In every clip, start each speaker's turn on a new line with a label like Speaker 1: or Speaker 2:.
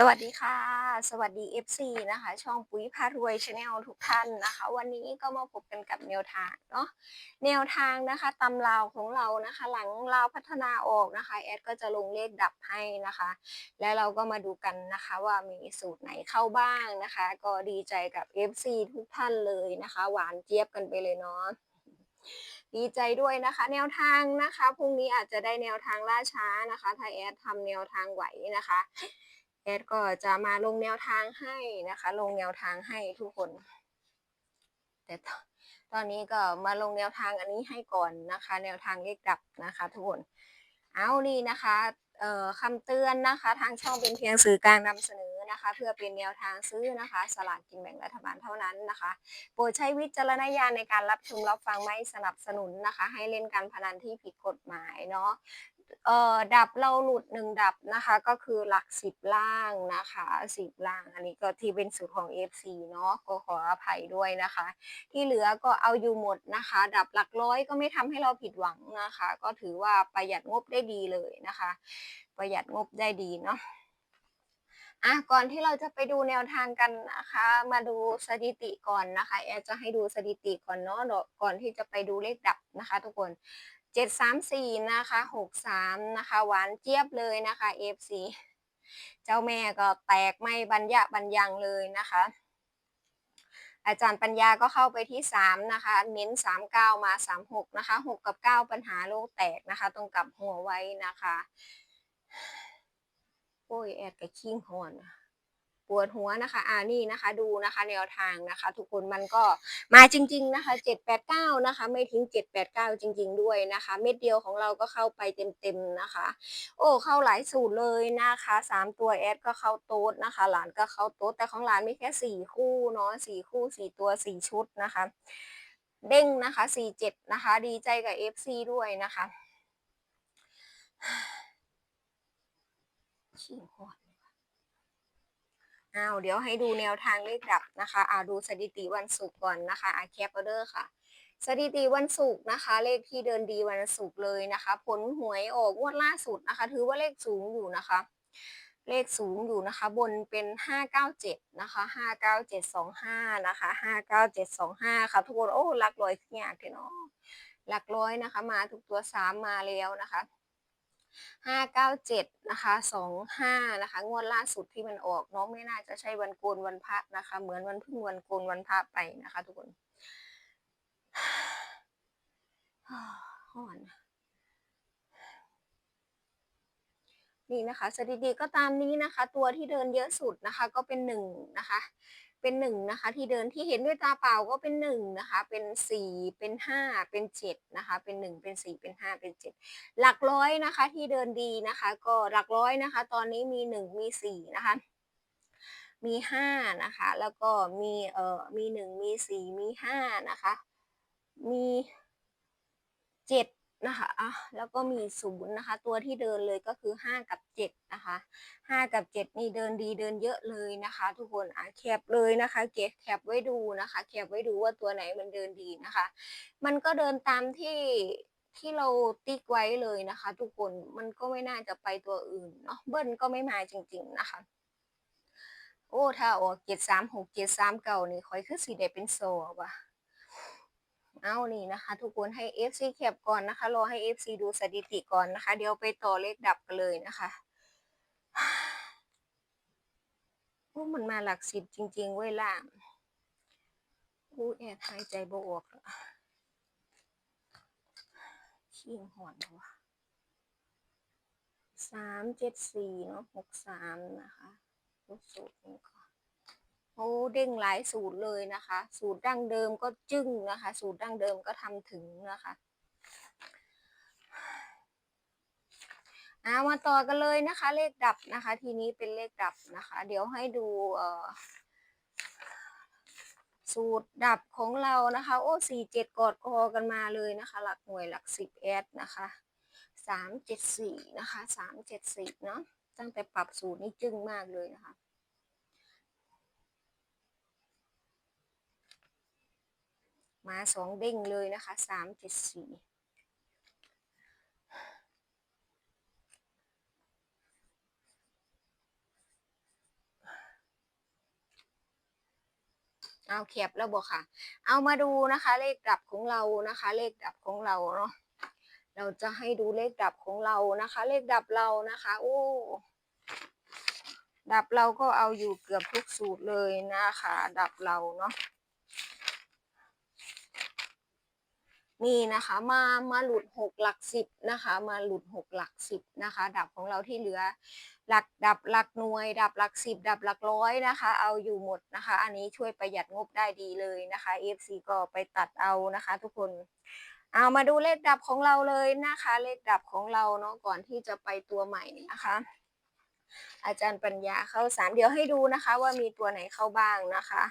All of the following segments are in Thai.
Speaker 1: สวัสดีค่ะ สวัสดี FC นะคะ ช่องปุ๋ยพารวยชาแนลทุกท่านนะคะ วันนี้ก็มาพบกันกับแนวทางเนาะแนวทางนะคะตำราวของเรานะคะ หลังเราพัฒนาออกนะคะแอดก็จะลงเลขดับให้นะคะ และเราก็มาดูกันนะคะ ว่ามีสูตรไหนเข้าบ้างนะคะ ก็ดีใจกับ FC ทุกท่านเลยนะคะ หวานเจี๊ยบกันไปเลยเนาะดีใจด้วยนะคะ แนวทางนะคะพรุ่งนี้อาจจะได้แนวทางล่าช้านะคะถ้าแอดทำแนวทางไหวนะคะ แอดก็จะมาลงแนวทางให้นะคะ ลงแนวทางให้ทุกคน แต่ตอนนี้ก็มาลงแนวทางอันนี้ให้ก่อนนะคะ แนวทางเลขดับนะคะ ทุกคน เอานี่นะคะเอ่อคำเตือนนะคะ ทางช่องเป็นเพียงสื่อกลางนำเสนอนะคะ เพื่อเป็นแนวทางซื้อนะคะ สลากกินแบ่งรัฐบาลเท่านั้นนะคะโปรดใช้วิจารณญาณในการรับชมรับฟังไม่สนับสนุนนะคะ ให้เล่นการพนันที่ผิดกฎหมายเนาะ เอ่อดับเราหลุดหนึ่งดับนะคะ ก็คือหลักสิบล่างนะคะสิบล่าง อันนี้ก็ที่เป็นสูตรของ FC เนาะก็ขออภัยด้วยนะคะ ที่เหลือก็เอาอยู่หมดนะคะ ดับหลักร้อยก็ไม่ทำให้เราผิดหวังนะคะ ก็ถือว่าประหยัดงบได้ดีเลยนะคะ ประหยัดงบได้ดีเนาะอะก่อนที่เราจะไปดูแนวทางกันนะคะ มาดูสถิติก่อนนะคะแอดจะให้ดูสถิติก่อนเนาะก่อนที่จะไปดูเลขดับนะคะ ทุกคน เจ็ดสามสี่นะคะหกสามนะคะ หวานเจี๊ยบเลยนะคะ FC เจ้าแม่ก็แตกไม่บรรยะบรรยังเลยนะคะ อาจารย์ปัญญาก็เข้าไปที่ 3 นะคะ เน้น 39 มา 36 นะคะ 6 กับ 9 ปัญหาโลกแตกนะคะตรงกับหัวไว้นะคะ โอ้ย แอดกับคิงหอนะ ปวดหัวนะคะอ่านี่นะคะดูนะคะแนวทางนะคะ ทุกคนมันก็มาจริง ๆนะคะ 789 นะคะ ไม่ทิ้ง 789 จริง ๆ ด้วยนะคะ เม็ดเดียวของเราก็เข้าไปเต็มๆนะคะ โอ้เข้าหลายสูตรเลยนะคะสามตัวแอดก็เข้าโต๊ดนะคะ หลานก็เข้าโต๊ดแต่ของหลานมีแค่สี่คู่เนาะสี่คู่สี่ตัวสี่ชุดนะคะ เด้งนะคะสี่เจ็ดนะคะ ดีใจกับ FC ด้วยนะคะชิงหอด อ้าวเดี๋ยวให้ดูแนวทางเลขดับนะคะอ่าดูสถิติวันศุกร์ก่อนนะคะอาแคปเดอร์ค่ะ สถิติวันศุกร์นะคะ เลขที่เดินดีวันศุกร์เลยนะคะ ผลหวยออกงวดล่าสุดนะคะ ถือว่าเลขสูงอยู่นะคะ เลขสูงอยู่นะคะ บนเป็นห้าเก้าเจ็ดนะคะห้าเก้าเจ็ดสองห้านะคะห้าเก้าเจ็ดสองห้าค่ะทุกคน โอ้หลักร้อยยากเนาะหลักร้อยนะคะ มาทุกตัวสามมาแล้วนะคะ ห้าเก้าเจ็ดนะคะสองห้านะคะ งวดล่าสุดที่มันออกเนาะไม่น่าจะใช่วันโกนวันพระนะคะ เหมือนวันพึ่งวันโกนวันพระไปนะคะทุกคนห่อนนี่นะคะสถิติก็ตามนี้นะคะ ตัวที่เดินเยอะสุดนะคะ ก็เป็นหนึ่งนะคะ เป็นหนึ่งนะคะ ที่เดินที่เห็นด้วยตาเปล่าก็เป็นหนึ่งนะคะ เป็นสี่เป็นห้าเป็นเจ็ดนะคะ เป็นหนึ่งเป็นสี่เป็นห้าเป็นเจ็ดหลักร้อยนะคะ ที่เดินดีนะคะ ก็หลักร้อยนะคะ ตอนนี้มีหนึ่งมีสี่นะคะมีห้านะคะ แล้วก็มีเอ่อมีหนึ่งมีสี่มีห้านะคะ มีเจ็ด นะคะอะแล้วก็มีศูนย์นะคะ ตัวที่เดินเลยก็คือห้ากับเจ็ดนะคะห้ากับเจ็ดนี่เดินดีเดินเยอะเลยนะคะ ทุกคนอะแคปเลยนะคะเก็บแคปไว้ดูนะคะแคปไว้ดูว่าตัวไหนมันเดินดีนะคะ มันก็เดินตามที่ที่เราติ๊กไว้เลยนะคะ ทุกคนมันก็ไม่น่าจะไปตัวอื่นเนาะเบิ้ลก็ไม่มาจริง ๆนะคะ โอ้ถ้าออกเจ็ดสามหกเจ็ดสามเก่านี่คอยคือสีได้เป็นโซว่ะ เอานี่นะคะ ทุกคนให้ FC แคปก่อนนะคะ รอให้ FC ดูสถิติก่อนนะคะ เดี๋ยวไปต่อเลขดับกันเลยนะคะโอ้มันมาหลักสิบจริง ๆ เว้ยล่ามอู้แอบหายใจบ่ออกแล้วชิงหอนวะสามเจ็ดสี่เนาะหกสามนะคะรูปสูตรนี้ก่อน โอ้เด้งหลายสูตรเลยนะคะ สูตรดั้งเดิมก็จึ้งนะคะ สูตรดั้งเดิมก็ทำถึงนะคะอามาต่อกันเลยนะคะ เลขดับนะคะ ทีนี้เป็นเลขดับนะคะ เดี๋ยวให้ดูสูตรดับของเรานะคะ โอ้สี่เจ็ดกอดคอกันมาเลยนะคะ หลักหน่วยหลักสิบแอดนะคะสามเจ็ดสี่นะคะสามเจ็ดสี่เนาะตั้งแต่ปรับสูตรนี่จึ้งมากเลยนะคะ มาสองเด้งเลยนะคะสามเจ็ดสี่เอาเขีบแล้วบอกค่ะ เอามาดูนะคะ เลขดับของเรานะคะ เลขดับของเราเนาะ เราจะให้ดูเลขดับของเรานะคะ เลขดับเรานะคะ โอ้ ดับเราก็เอาอยู่เกือบทุกสูตรเลยนะคะ ดับเราเนาะ นี่นะคะมามาหลุดหกหลักสิบนะคะ มาหลุดหกหลักสิบนะคะ ดับของเราที่เหลือ หลักดับหลักหน่วย ดับหลักสิบดับหลักร้อยนะคะ เอาอยู่หมดนะคะ อันนี้ช่วยประหยัดงบได้ดีเลยนะคะ FC ก็ไปตัดเอานะคะ ทุกคนเอามาดูเลขดับของเราเลยนะคะ เลขดับของเราเนาะก่อนที่จะไปตัวใหม่นะคะ อาจารย์ปัญญาเข้าสามเดี๋ยวให้ดูนะคะ ว่ามีตัวไหนเข้าบ้างนะคะ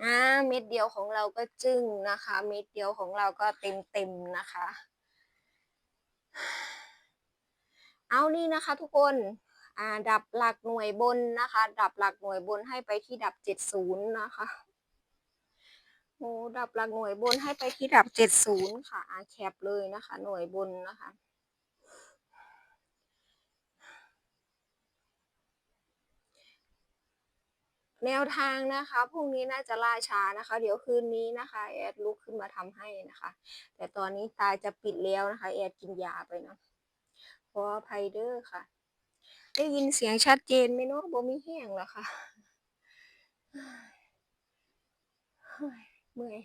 Speaker 1: อ่าเม็ดเดียวของเราก็จึ้งนะคะ เม็ดเดียวของเราก็เต็มเต็มนะคะ เอานี่นะคะทุกคนอ่าดับหลักหน่วยบนนะคะ ดับหลักหน่วยบนให้ไปที่ดับเจ็ดศูนย์นะคะโอ้ดับหลักหน่วยบนให้ไปที่ดับเจ็ดศูนย์ค่ะอาแคปเลยนะคะ หน่วยบนนะคะ แนวทางนะคะพรุ่งนี้น่าจะล่าช้านะคะ เดี๋ยวคืนนี้นะคะแอดลุกขึ้นมาทำให้นะคะ แต่ตอนนี้ตาจะปิดแล้วนะคะแอดกินยาไปเนาะขออภัยเด้อค่ะ ได้ยินเสียงชัดเจนไหมเนาะบ่มีแห้งหรอคะเฮ้ยเมื่อย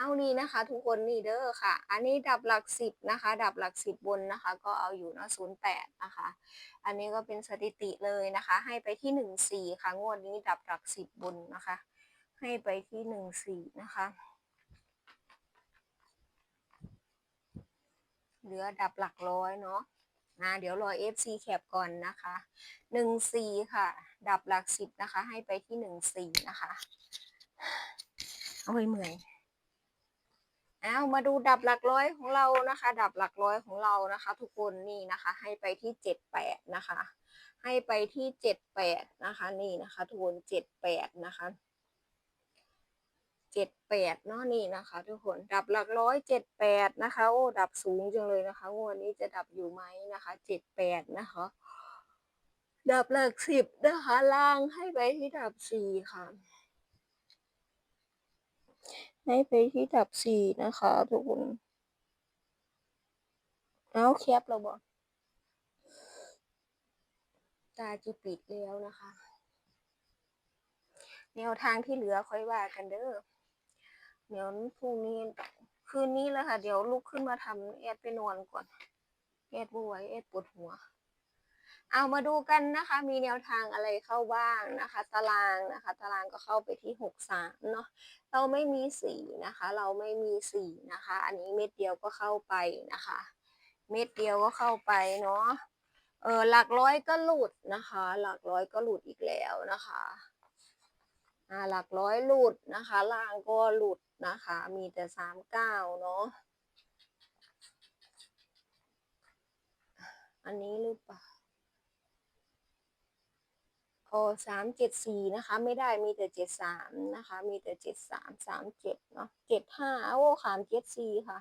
Speaker 1: เอานี่นะคะทุกคนนี่เด้อค่ะ อันนี้ดับหลักสิบนะคะ ดับหลักสิบบนนะคะ ก็เอาอยู่เนาะศูนย์แปดนะคะ อันนี้ก็เป็นสถิติเลยนะคะ ให้ไปที่หนึ่งสี่ค่ะ งวดนี้ดับหลักสิบบนนะคะ ให้ไปที่หนึ่งสี่นะคะ เหลือดับหลักร้อยเนาะนะเดี๋ยวรอ FC แคปก่อนนะคะหนึ่งสี่ค่ะ ดับหลักสิบนะคะ ให้ไปที่หนึ่งสี่นะคะ โอ้ยเมื่อย อามาดูดับหลักร้อยของเรานะคะ ดับหลักร้อยของเรานะคะ ทุกคนนี่นะคะ ให้ไปที่เจ็ดแปดนะคะ ให้ไปที่เจ็ดแปดนะคะ นี่นะคะทุกคนเจ็ดแปดนะคะเจ็ดแปดเนาะนี่นะคะ ทุกคนดับหลักร้อยเจ็ดแปดนะคะโอ้ดับสูงจังเลยนะคะงวดนี้จะดับอยู่ไหมนะคะเจ็ดแปดนะคะ ดับหลักสิบนะคะ ล่างให้ไปที่ดับสี่ค่ะ ให้ไปที่ดับสี่นะคะทุกคนเอาแคปเราบอกตาจะปิดแล้วนะคะ แนวทางที่เหลือค่อยว่ากันเด้อเดี๋ยวพรุ่งนี้คืนนี้แล้วค่ะ เดี๋ยวลุกขึ้นมาทำแอดไปนอนก่อน แอดบไหวยแอดปวดหัว เอามาดูกันนะคะ มีแนวทางอะไรเข้าบ้างนะคะ ตารางนะคะ ตารางก็เข้าไปที่หกสามเนาะเราไม่มีสีนะคะ เราไม่มีสีนะคะ อันนี้เม็ดเดียวก็เข้าไปนะคะ เม็ดเดียวก็เข้าไปเนาะเออหลักร้อยก็หลุดนะคะ หลักร้อยก็หลุดอีกแล้วนะคะอ่าหลักร้อยหลุดนะคะ ล่างก็หลุดนะคะ มีแต่สามเก้าเนาะอันนี้หรือเปล่า โอ้สามเจ็ดสี่นะคะ ไม่ได้มีแต่เจ็ดสามนะคะ มีแต่เจ็ดสามสามเจ็ดเนาะเจ็ดห้าโอ้ขามเจ็ดสี่ค่ะ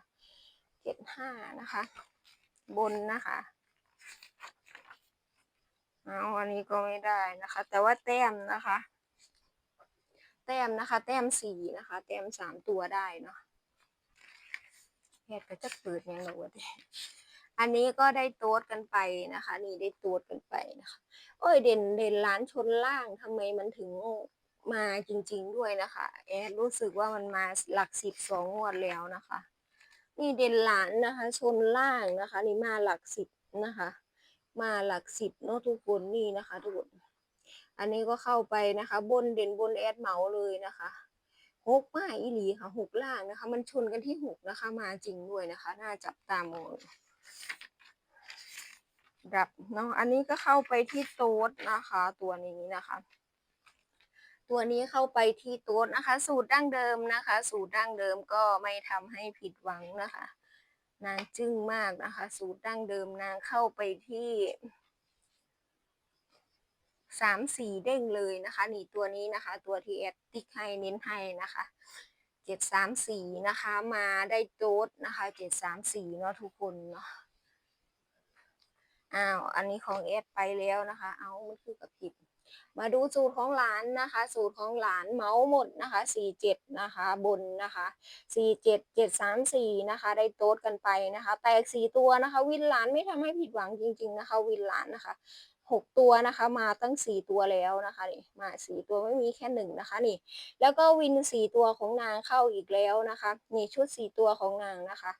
Speaker 1: เจ็ดห้านะคะ บนนะคะเอาอันนี้ก็ไม่ได้นะคะ แต่ว่าแต้มนะคะ แต้มนะคะ แต้มสี่นะคะ แต้มสามตัวได้เนาะแอดก็จะเปิดยังไงวะเนี่ อันนี้ก็ได้โต๊ดกันไปนะคะ นี่ได้โต๊ดกันไปนะคะ โอ้ยเด่นเด่นล้านชนล่างทำไมมันถึงมาจริง ๆด้วยนะคะ แอดรู้สึกว่ามันมาหลักสิบสองงวดแล้วนะคะ นี่เด่นล้านนะคะ ชนล่างนะคะ นี่มาหลักสิบนะคะ มาหลักสิบเนาะทุกคนนี่นะคะ ทุกคนอันนี้ก็เข้าไปนะคะ บนเด่นบนแอดเหมาเลยนะคะหกมาอีหลีค่ะหกล่างนะคะ มันชนกันที่หกนะคะ มาจริงด้วยนะคะ น่าจับตามอง ดับเนาะอันนี้ก็เข้าไปที่โต๊ดนะคะ ตัวนี้นะคะ ตัวนี้เข้าไปที่โต๊ดนะคะ สูตรดั้งเดิมนะคะ สูตรดั้งเดิมก็ไม่ทำให้ผิดหวังนะคะ นางจึ้งมากนะคะ สูตรดั้งเดิมนางเข้าไปที่สามสี่เด้งเลยนะคะ นี่ตัวนี้นะคะ ตัวที่แอดติ๊กให้เน้นให้นะคะเจ็ดสามสี่นะคะ มาได้โต๊ดนะคะเจ็ดสามสี่เนาะทุกคนเนาะ อ้าว อันนี้ของเอดไปแล้วนะคะ เอามันคือกับผิด มาดูสูตรของหลานนะคะ สูตรของหลานเมาหมดนะคะสี่เจ็ดนะคะ บนนะคะสี่เจ็ดเจ็ดสามสี่นะคะ ได้โต๊ดกันไปนะคะ แตกสี่ตัวนะคะ วินหลานไม่ทำให้ผิดหวังจริง ๆนะคะ วินหลานนะคะ หกตัวนะคะ มาตั้งสี่ตัวแล้วนะคะนี่มาสี่ตัวไม่มีแค่หนึ่งนะคะนี่ แล้วก็วินสี่ตัวของนางเข้าอีกแล้วนะคะนี่ชุดสี่ตัวของนางนะคะ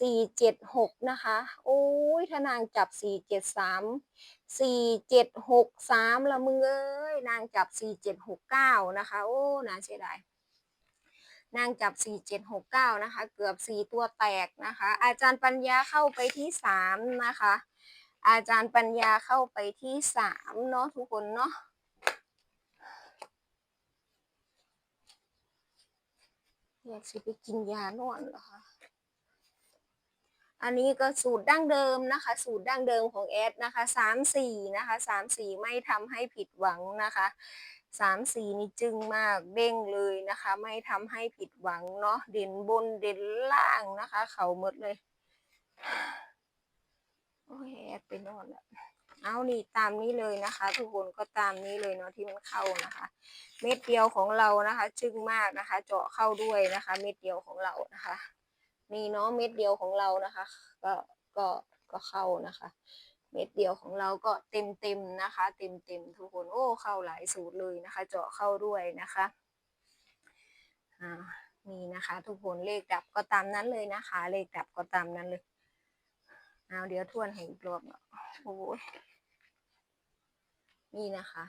Speaker 1: สี่เจ็ดหกนะคะโอ้ยถ้านางจับสี่เจ็ดสามสี่เจ็ดหกสามละมึงเอ้ยนางจับสี่เจ็ดหกเก้านะคะ โอ้น่าเสียดายนางจับสี่เจ็ดหกเก้านะคะ เกือบสี่ตัวแตกนะคะ อาจารย์ปัญญาเข้าไปที่สามนะคะ อาจารย์ปัญญาเข้าไปที่สามเนาะทุกคนเนาะอยากสิไปกินยานอนเหรอคะ อันนี้ก็สูตรดั้งเดิมนะคะ สูตรดั้งเดิมของแอดนะคะสามสี่นะคะสามสี่ไม่ทำให้ผิดหวังนะคะสามสี่นี่จึงมากเด้งเลยนะคะ ไม่ทำให้ผิดหวังเนาะเด่นบนเด่นล่างนะคะ เขาหมดเลย โอ้ยแอดไปนอนแล้วเอานี่ตามนี้เลยนะคะ ทุกคนก็ตามนี้เลยเนาะที่มันเข้านะคะ เม็ดเดียวของเรานะคะ จึงมากนะคะ เจาะเข้าด้วยนะคะ เม็ดเดียวของเรานะคะนี่เนาะเม็ดเดียวของเรานะคะ ก็ก็ก็เข้านะคะ เม็ดเดียวของเราก็เต็มเต็มนะคะ เต็มเต็มทุกคนโอ้เข้าหลายสูตรเลยนะคะ เจาะเข้าด้วยนะคะอ่านี่นะคะ ทุกคนเลขดับก็ตามนั้นเลยนะคะ เลขดับก็ตามนั้นเลย เอาเดี๋ยวทวนให้อีกรอบเนาะโอ้ยนี่นะคะ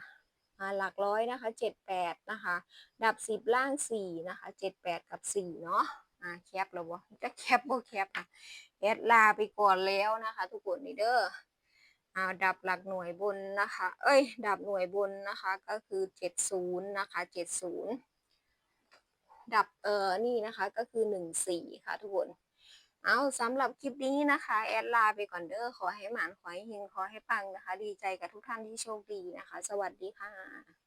Speaker 1: อ่าหลักร้อยนะคะเจ็ดแปดนะคะ ดับสิบล่างสี่นะคะเจ็ดแปดกับสี่เนาะอ่าแคปแล้ววะจะแคปบ่แคปอะแอดลาไปก่อนแล้วนะคะ ทุกคนนี่เด้ออ่าดับหลักหน่วยบนนะคะ เอ้ย ดับหน่วยบนนะคะ ก็คือเจ็ดศูนย์นะคะเจ็ดศูนย์ดับเออนี่นะคะ ก็คือหนึ่งสี่ค่ะทุกคน เอาสำหรับคลิปนี้นะคะ แอดลาไปก่อนเด้อขอให้หมานขอให้หิงขอให้ปังนะคะ ดีใจกับทุกท่านที่โชคดีนะคะ สวัสดีค่ะ